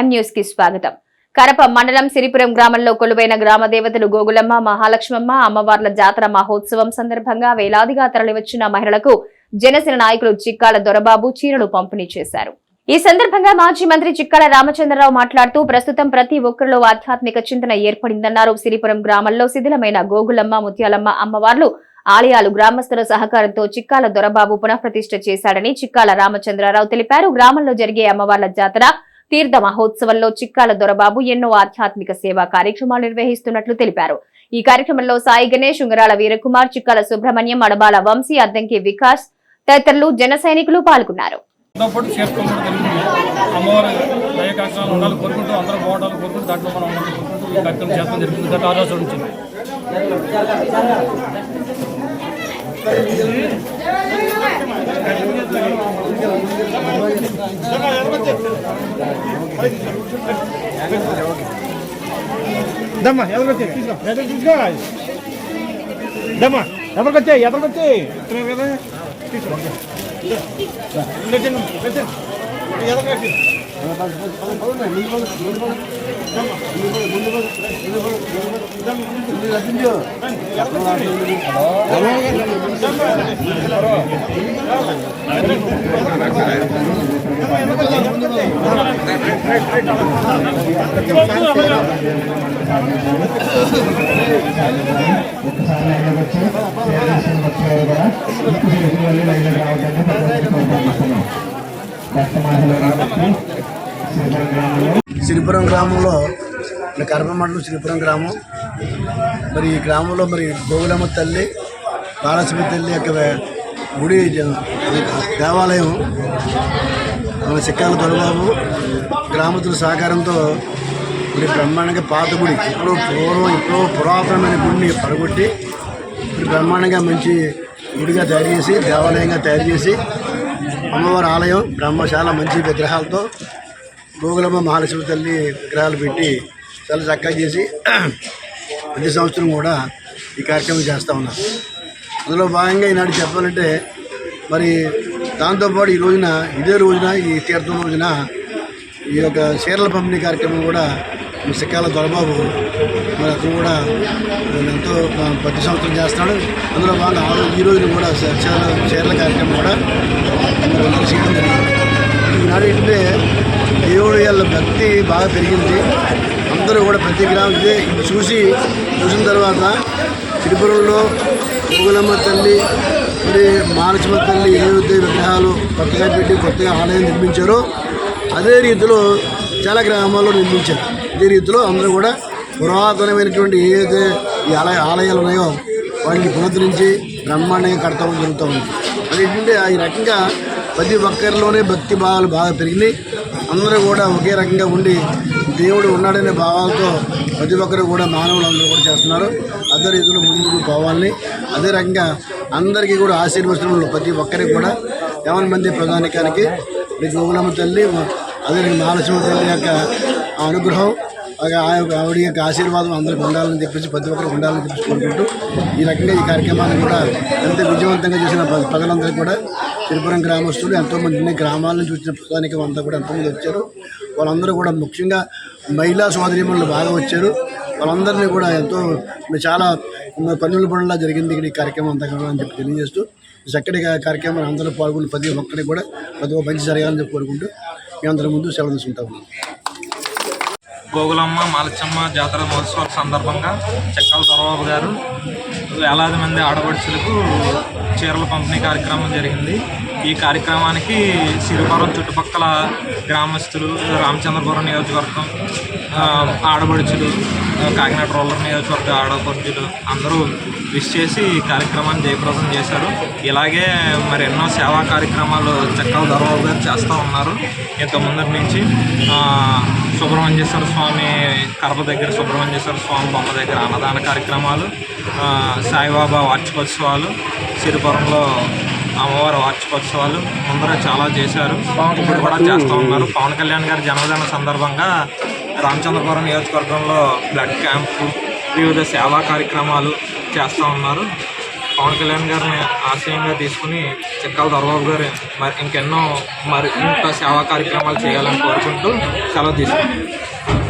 ఎం న్యూస్కి స్వాగతం. కరప మండలం సిరిపురం గ్రామంలో కొలువైన గ్రామ దేవతలు గోగులమ్మ మహాలక్ష్మమ్మ అమ్మవార్ల జాతర మహోత్సవం సందర్భంగా వేలాదిగా తరలివచ్చిన మహిళలకు జనసేన నాయకులు చిక్కాల దొరబాబు చీరలు పంపిణీ చేశారు. ఈ సందర్భంగా మాజీ మంత్రి చిక్కాల రామచంద్రరావు మాట్లాడుతూ ప్రస్తుతం ప్రతి ఒక్కరిలో ఆధ్యాత్మిక చింతన ఏర్పడిందన్నారు. సిరిపురం గ్రామంలో శిథిలమైన గోగులమ్మ ముత్యాలమ్మ అమ్మవార్లు ఆలయాలు గ్రామస్తుల సహకారంతో చిక్కాల దొరబాబు పునఃప్రతిష్ఠ చేశాడని చిక్కాల రామచంద్రరావు తెలిపారు. గ్రామంలో జరిగే అమ్మవార్ల జాతర తీర్థ మహోత్సవంలో చిక్కాల దొరబాబు ఎన్నో ఆధ్యాత్మిక సేవా కార్యక్రమాలు నిర్వహిస్తున్నట్లు తెలిపారు. ఈ కార్యక్రమంలో సాయి గణేష్ ఉంగరాల వీరకుమార్ చిక్కాల సుబ్రహ్మణ్యం అడబాల వంశీ అద్దంకి వికాస్ తదితరులు జన సైనికులు పాల్గొన్నారు. కోరుకుంటూ దమ్మా ఎదరికొచ్చే తీసుకో. ఎదరు తీసుకో దమ్మా ఎదరికొచ్చే ఎదరికొచ్చే కదా? తీసుకో. ఎదరికొచ్చి ఒకసారి లైన్లోకి వచ్చి చేయాల్సిన వచ్చేవారు కూడా ఇంటికి వెళ్ళి వెళ్ళి లైన్లోకి రావడానికి సిరిపురం గ్రామంలో మరి కరప మండలం శ్రీపురం గ్రామం. మరి ఈ గ్రామంలో మరి గోగులమ్మ తల్లి బాలలక్ష్మి తల్లి యొక్క గుడి దేవాలయం మన చిక్కాల దొరబాబు గ్రామస్తుల సహకారంతో మరి బ్రహ్మాండంగా పాత గుడి ఇప్పుడు పూర్వం ఇప్పుడు పురాతనమైన గుడిని పడగొట్టి ఇప్పుడు బ్రహ్మాండంగా మంచి గుడిగా తయారు చేసి దేవాలయంగా తయారు చేసి అమ్మవారి ఆలయం బ్రహ్మశాల మంచి విగ్రహాలతో గోగులమ్మ మహాలక్ష్మి తల్లి విగ్రహాలు పెట్టి చాలా చక్కగా చేసి ప్రతి సంవత్సరం కూడా ఈ కార్యక్రమం చేస్తూ ఉన్నారు. అందులో భాగంగా ఈనాడు చెప్పాలంటే మరి దాంతోపాటు ఈ రోజున ఇదే రోజున ఈ తీర్థం రోజున ఈ యొక్క చీరల పంపిణీ కార్యక్రమం కూడా సిక్కాల దొరబాబు మరి అతను కూడా ఎంతో ప్రతి సంవత్సరం చేస్తున్నాడు అందులో బాగా ఆ రోజు ఈ రోజున కూడా చీరల చీరల కార్యక్రమం కూడా అందరూ చేయడం జరిగింది. ఈనాడు ఏంటంటే దేవుడి వాళ్ళ భక్తి బాగా పెరిగింది. అందరూ కూడా ప్రతి గ్రామం ఇదే చూసి చూసిన తర్వాత తిరుపురంలో గోగులమ్మ తల్లి మరి మానసమ్మ తల్లి ఏవైతే విగ్రహాలు కొత్తగా పెట్టి కొత్తగా ఆలయం నిర్మించారో అదే రీతిలో చాలా గ్రామాల్లో నిర్మించారు. అదే రీతిలో అందరూ కూడా పురాతనమైనటువంటి ఏదైతే ఈ ఆలయ ఆలయాలు ఉన్నాయో వాటిని పునరుద్ధరించి బ్రహ్మాండంగా కడతాం జరుగుతూ ఉంది. అదేంటంటే ఈ రకంగా ప్రతి ఒక్కరిలోనే భక్తి భావాలు బాగా పెరిగినాయి. అందరూ కూడా ఒకే రకంగా ఉండి దేవుడు ఉన్నాడనే భావాలతో ప్రతి ఒక్కరు కూడా మానవులు అందరూ కూడా చేస్తున్నారు. అదే రీతిలో ముందుకు పోవాలని అదే రకంగా అందరికీ కూడా ఆశీర్వచనలు ప్రతి ఒక్కరికి కూడా. ఎవరి మంది ప్రధానికానికి మీ గోగులమ్మ తల్లి అదే రకంగా మహాలక్ష్మి తల్లి యొక్క అనుగ్రహం. ఆవిడ యొక్క ఆశీర్వాదం అందరికి ఉండాలని చెప్పేసి ప్రతి ఒక్కరు ఉండాలని చెప్పేసి కోరుకుంటూ ఈ రకంగా ఈ కార్యక్రమాన్ని కూడా ఎంత విజయవంతంగా చేసిన ప్రజలందరూ ప్రజలందరికీ కూడా తిరుపురం గ్రామస్తులు ఎంతోమంది అన్ని గ్రామాల నుంచి వచ్చిన ప్రధానికం అంతా కూడా ఎంతోమంది వచ్చారు. వాళ్ళందరూ కూడా ముఖ్యంగా మహిళా సోదరిమణులు బాగా వచ్చారు. వాళ్ళందరినీ కూడా ఎంతో చాలా పన్నుల పనులా జరిగింది ఇక్కడ ఈ కార్యక్రమం అంతా అని చెప్పి తెలియజేస్తూ చక్కటి కార్యక్రమాన్ని అందరూ పాల్గొని ప్రతి ఒక్కరికి కూడా ప్రతి ఒక్క మంచి జరగాలని చెప్పి కోరుకుంటూ మీ అందరి ముందు సెలవు తీసుకుంటా ఉన్నాం గోగులమ్మ మాలచమ్మ జాతర మహోత్సవాల సందర్భంగా చెక్కల దొరబాబు గారు వేలాది మంది ఆడపడుచులకు చీరల పంపిణీ కార్యక్రమం జరిగింది. ఈ కార్యక్రమానికి సిరిపురం చుట్టుపక్కల గ్రామస్తులు రామచంద్రపురం నియోజకవర్గం ఆడబడుచులు కాకినాడ రూరల్ నియోజకవర్గ ఆడపడుచులు అందరూ విష్ చేసి ఈ కార్యక్రమాన్ని జయప్రదం చేశారు. ఇలాగే మరి ఎన్నో సేవా కార్యక్రమాలు చక్కగా దొరబాబు గారు చేస్తూ ఉన్నారు. ఇంత ముందరి నుంచి సుబ్రహ్మణ్యేశ్వర స్వామి కడప దగ్గర సుబ్రహ్మణ్యేశ్వర స్వామి బొమ్మ దగ్గర అన్నదాన కార్యక్రమాలు సాయిబాబా వార్షికోత్సవాలు సిరిపురంలో వార్షికోత్సవాలు ముందర చాలా చేశారు. ఇప్పుడు కూడా చేస్తూ ఉన్నారు. పవన్ కళ్యాణ్ గారి జన్మదిన సందర్భంగా రామచంద్రపురం నియోజకవర్గంలో బ్లడ్ క్యాంపు వివిధ సేవా కార్యక్రమాలు చేస్తూ ఉన్నారు. పవన్ కళ్యాణ్ గారిని ఆశయంగా తీసుకుని చిక్కాల దొరబాబు గారు మరి ఇంకెన్నో మరి ఇంత సేవా కార్యక్రమాలు చేయాలని కోరుకుంటూ సెలవు తీసుకుంటాం